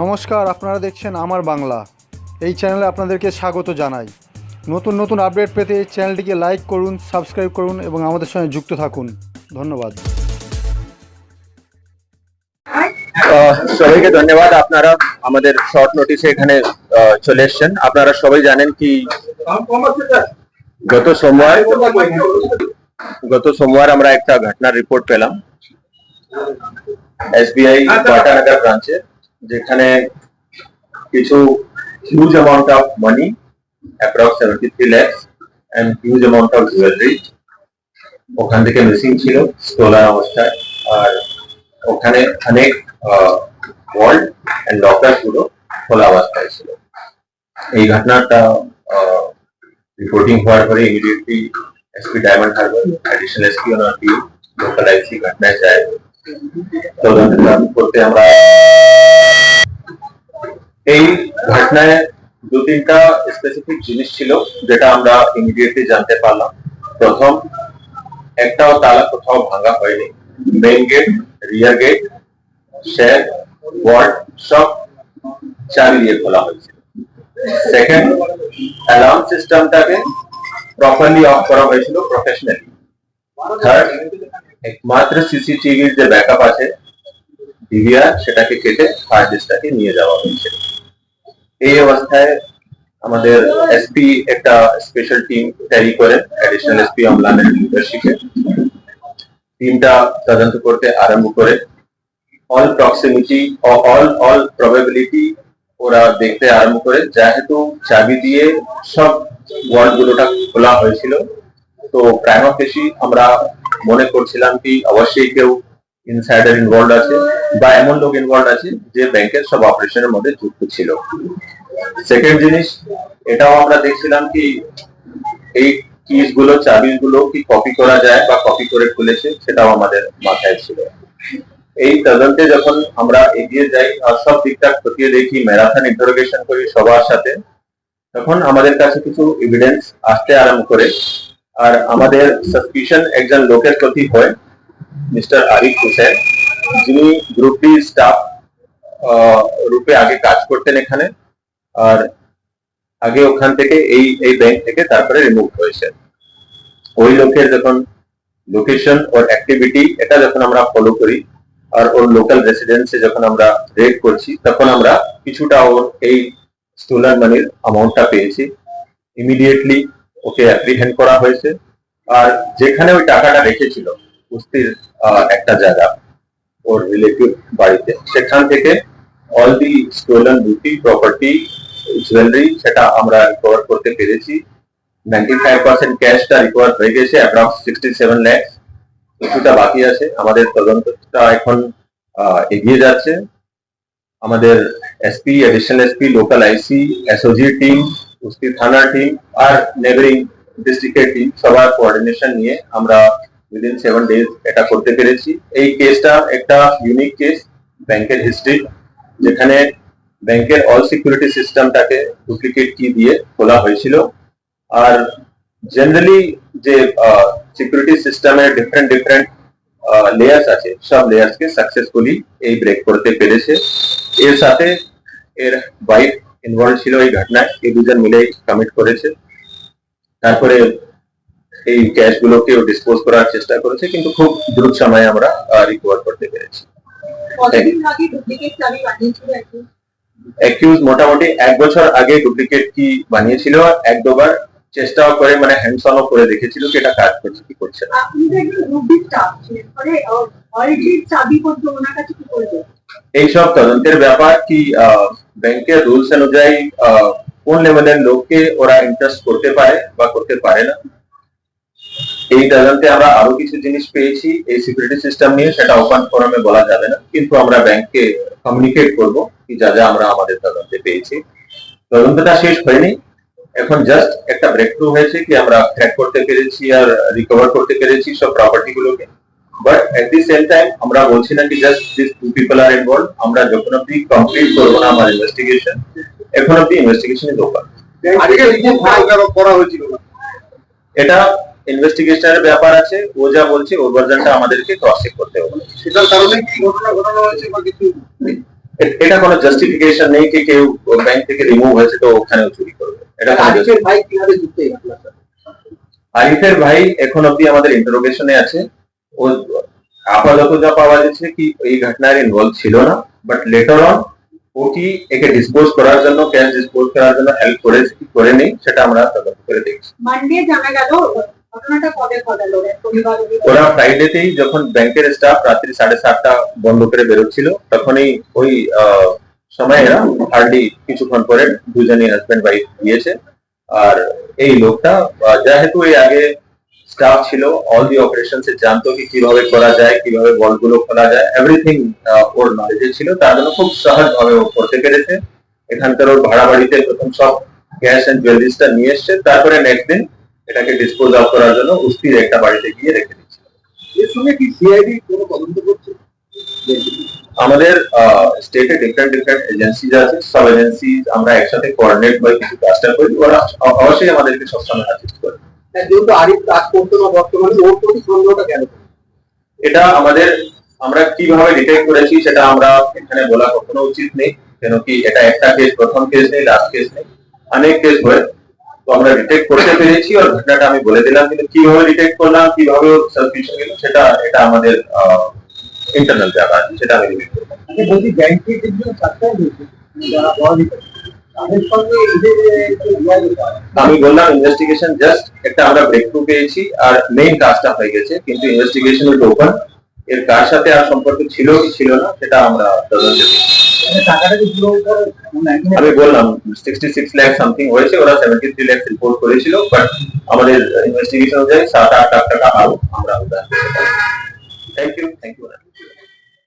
নমস্কার, আপনারা দেখছেন আমার বাংলা। এই চ্যানেলে আপনাদেরকে স্বাগত জানাই। নতুন নতুন আপডেট পেতে এই চ্যানেলটিকে লাইক করুন, সাবস্ক্রাইব করুন এবং আমাদের সঙ্গে যুক্ত থাকুন। ধন্যবাদ। সবাইকে ধন্যবাদ। আপনারা আমাদের শর্ট নোটিসে এখানে চলে এসেছেন। আপনারা সবাই জানেন কি গত সোমবার গত সোমবার আমরা একটা ঘটনার রিপোর্ট পেলাম। এসবিআই কোয়াটানগর ব্রাঞ্চে যেখানে কিছু huge amount of money approx seventy three lakhs and huge amount of jewellery ওখান থেকে মিসিং ছিল স্টোলার অবস্থায়। আর ওখানে অনেক ওয়ার্ল্ড এন্ড লকারগুলো খোলা অবস্থায় ছিল। এই ঘটনাটা রিপোর্টিং হওয়ার পরে immediately SP Diamond Harbour additional SP ওনার টিম লোকাল আইসি ঘটনায় যায়। তদন্ত দাবি করতে আমরা এই ঘটনায় দু তিনটা স্পেসিফিক জিনিস ছিল যেটা আমরা ইমিডিয়েটলি জানতে পারলাম। প্রথম, একটাও তালা কোথাও ভাঙা হয়নি। Main gate rear gate shed ward সব চাবি দিয়ে খোলা হয়েছে। সেকেন্ড অ্যালার্ম সিস্টেমটাকে প্রপারলি অফ করা হয়েছিল প্রফেশনালি থার্ড একমাত্র সিসিটিভির যে ব্যাকআপ আছে, ডিভিআর, সেটাকে কেটে হার্ড ডিস্কটাকে নিয়ে যাওয়া হয়েছে। এই অবস্থায় আমাদের এসপি একটা স্পেশাল টিম তৈরি করে অ্যাডিশনাল এসপি অমলানের লিডারশিপে টিমটা তদন্ত করতে আরম্ভ করে। All proximity all all probability ওরা দেখতে আরম্ভ করে। যেহেতু চাবি দিয়ে সব ওয়ার্ড গুলোটা খোলা হয়েছিল তো প্রাইমা ফেসি আমরা মনে করছিলাম কি অবশ্যই কেউ ইনসাইডার ইনভলভ আছে বা এমন লোক ইনভলভ আছে যে ব্যাংকের সব অপারেশনের মধ্যে যুক্ত ছিল। সেকেন্ড জিনিস, এটাও আমরা দেখছিলাম কি এই কিসগুলো চাবি গুলো কি কপি করা যায় বা কপি করে খুলেছে সেটাও আমাদের মাথায় ছিল। এই তদন্তে যখন আমরা এগিয়ে যাই আর সব দিকটা খতিয়ে দেখি ম্যারাথন ইন্টারোগেশন করি সবার সাথে, তখন আমাদের কাছে কিছু এভিডেন্স আসতে আরম্ভ করে। আর আমাদের সাসপিশন একজন লোকের প্রতি হয় মিস্টার আরিফ হোসেন, যিনি গ্রুপ ডি স্টাফ রূপে আগে কাজ করতেন এখানে, আর আগে ওখান থেকে এই এই ব্যাংক থেকে তারপরে রিমুভ হয়েছে। ওই লোকের যখন লোকেশন ওর অ্যাক্টিভিটি এটা যখন আমরা ফলো করি, আর ওর লোকাল রেসিডেন্সে যখন আমরা রেড করছি, তখন আমরা কিছুটা ওর এই স্টোলার মানির অ্যামাউন্টটা পেয়েছি। ইমিডিয়েটলি ওকে অ্যাপ্রিহেন্ড করা হয়েছে। আর যেখানে ওই টাকাটা রেখেছিল, কুস্তির একটা জায়গা, ওর রিলেটিভ বাড়িতে, সেখান থেকে all the stolen booty property jewellery সেটা আমরা রিকভার করতে পেরেছি। নাইনটি ফাইভ পার্সেন্ট ক্যাশটা রিকভার হয়ে গেছে অ্যাপ্রক্স সিক্সটি সেভেন ল্যাক্স কিছুটা বাকি আছে। আমাদের তদন্তটা এখন এগিয়ে যাচ্ছে। আমাদের SP additional SP local IC SOG team কুস্তি থানা টিম আর নেবারিং ডিস্ট্রিক্টের টিম সবার কোঅর্ডিনেশন নিয়ে আমরা উইদিন সেভেন ডেজ এটা করতে পেরেছি। এই কেসটা একটা ইউনিক কেস ব্যাংকের হিস্ট্রি যেখানে ব্যাংকের অল সিকিউরিটি সিস্টেমটাকে ডুপ্লিকেট কি দিয়ে খোলা হয়েছিল। আর জেনারেলি যে সিকিউরিটি সিস্টেমের ডিফারেন্ট ডিফারেন্ট লেয়ার্স আছে, সব লেয়ার্স কে সাকসেসফুলি এই ব্রেক করতে পেরেছে। এর সাথে এর ওয়াইফ ইনভলভ ছিল এই ঘটনায়। এই দুজন মিলে কমিট করেছে। তারপরে এই ক্যাশ গুলোকে ডিসপোজ করার চেষ্টা করেছে কিন্তু খুব দ্রুত সময়ে আমরা রিকভার করতে পেরেছি। অ্যাকিউজ মোটামুটি এক বছর আগে ডুপ্লিকেট কি বানিয়েছিল এক দুবার চেষ্টাও করে মানে হ্যান্ডস অনও করে দেখেছিল কি এটা কাজ করছে কি করছে না। করবে এইসব তদন্তের ব্যাপার কি ব্যাংকের রুলস অনুযায়ী কোন লেভেলের লোককে ওরা ইন্টারেস্ট করতে পারে বা করতে পারে না? এই তদন্তে আমরা আরও কিছু জিনিস পেয়েছি এই সিকিউরিটি সিস্টেম নিয়ে সেটা ওপেন ফোরামে বলা যাবে না কিন্তু আমরা ব্যাংককে কমিউনিকেট করব কি যা যা আমরা আমাদের তদন্তে পেয়েছি। তদন্তটা শেষ হয়নি এখন জাস্ট একটা ব্রেক থ্রু হয়েছে কি আমরা ট্র্যাক করতে পেরেছি আর রিকভার করতে পেরেছি সব প্রপার্টি গুলোকে। But at the same time আমরা বলছি না কি just this two people are involve আমরা যখন অব্দি কমপ্লিট করব না আমার ইনভেস্টিগেশন এখন অব্দি ইনভেস্টিগেশন ইজ ওপেন আজকে রিপোর্ট ফাইল করা হয়েছিল? এটা ইনভেস্টিগেশনের ব্যাপার আছে ও যা বলছে ওর ভার্জনটা আমাদেরকে ক্রস চেক করতে হবে। সেটার কারণে কি ঘটনা ঘটানো হয়েছে বা কিছু? এটা কোনো জাস্টিফিকেশন নেই কি কেউ ব্যাংক থেকে রিমুভ হয়েছে তো ওখানেও চুরি করবে। এটা আরিফের ভাই কীভাবে যুক্ত এই ঘটনার সাথে? আরিফের ভাই এখন অব্দি আমাদের ইন্টারোগেশনে আছে। ও আপাতত যা পাওয়া যাচ্ছে কি এই ঘটনার ইনভলভ ছিল না বাট লেটার অন ও কি একে ডিসপোজ করার জন্য ক্যাশ ডিসপোজ করার জন্য হেল্প করেছে কি করে নেই সেটা আমরা তদন্ত করে দেখছি। মানডে জানা গেল ঘটনাটা কবে ঘটালো? ওরা ফ্রাইডেতেই যখন ব্যাংকের স্টাফ রাত্রি সাড়ে সাতটা বন্ধ করে বেরোচ্ছিল তখনই ওই আহ, সময় এরা হার্ডলি কিছুক্ষণ পরে দুজনই হাজবেন্ড ওয়াইফ গিয়েছে। আর এই লোকটা যেহেতু এই আগে স্টাফ ছিল অল দি অপারেশন জানতো কি কীভাবে করা যায় কীভাবে বলগুলো খোলা যায় এভরিথিং ওর নলেজে ছিল। তার জন্য খুব সহজ ভাবে ও করতে পেরেছে। এখানকার ওর ভাড়া বাড়িতে প্রথম সব ক্যাশ এন্ড জুয়েলারিসটা নিয়ে এসছে। তারপরে নেক্সট দিন এটাকে ডিসপোজ অফ করার জন্য উস্তির একটা বাড়িতে গিয়ে রেখে দিচ্ছে এর সঙ্গে কি সিআইডি কোনো তদন্ত করছে? আমাদের স্টেটে ডিফারেন্ট ডিফারেন্ট এজেন্সি আছে। সব এজেন্সি আমরা একসাথে কোঅর্ডিনেট করে কিছু কাজটা করি ওরা অবশ্যই আমাদেরকে সবসময় অ্যাসিস্ট করে। হ্যাঁ, যেহেতু আরিফ কাজ করতো না বর্তমানে ওর প্রতি সন্দেহটা কেন? এটা আমাদের আমরা কীভাবে ডিটেক্ট করেছি সেটা আমরা এখানে বলা কখনো উচিত নেই কেন কি এটা একটা কেস প্রথম কেস নেই লাস্ট কেস নেই। অনেক কেস হয় তো আমরা ডিটেক্ট করতে পেরেছি আর ঘটনাটা আমি বলে দিলাম কিন্তু কীভাবে ডিটেক্ট করলাম কীভাবে গেল সেটা এটা আমাদের ইন্টারনাল ব্যাপার সেটা আমি রিভিউ করব। আমি বলছি ব্যাংকের যারা বললাম ইনভেস্টিগেশন জাস্ট একটা আমরা ব্রেক থ্রু পেয়েছি আর মেইন কাজটা হয়ে গেছে কিন্তু ইনভেস্টিগেশন উইল ওপেন এর কার সাথে আর সম্পর্ক ছিল কি ছিল না সেটা আমরা তদন্তে। মানে মানে আমি বললাম সিক্সটি সিক্স ল্যাখ সামথিং হয়েছে ওরা সেভেন্টি থ্রি ল্যাখ রিপোর্ট করেছিল বাট আমাদের ইনভেস্টিগেশন অনুযায়ী সাত আট লাখ টাকা আরও আমরা থ্যাংক ইউ থ্যাংক ইউ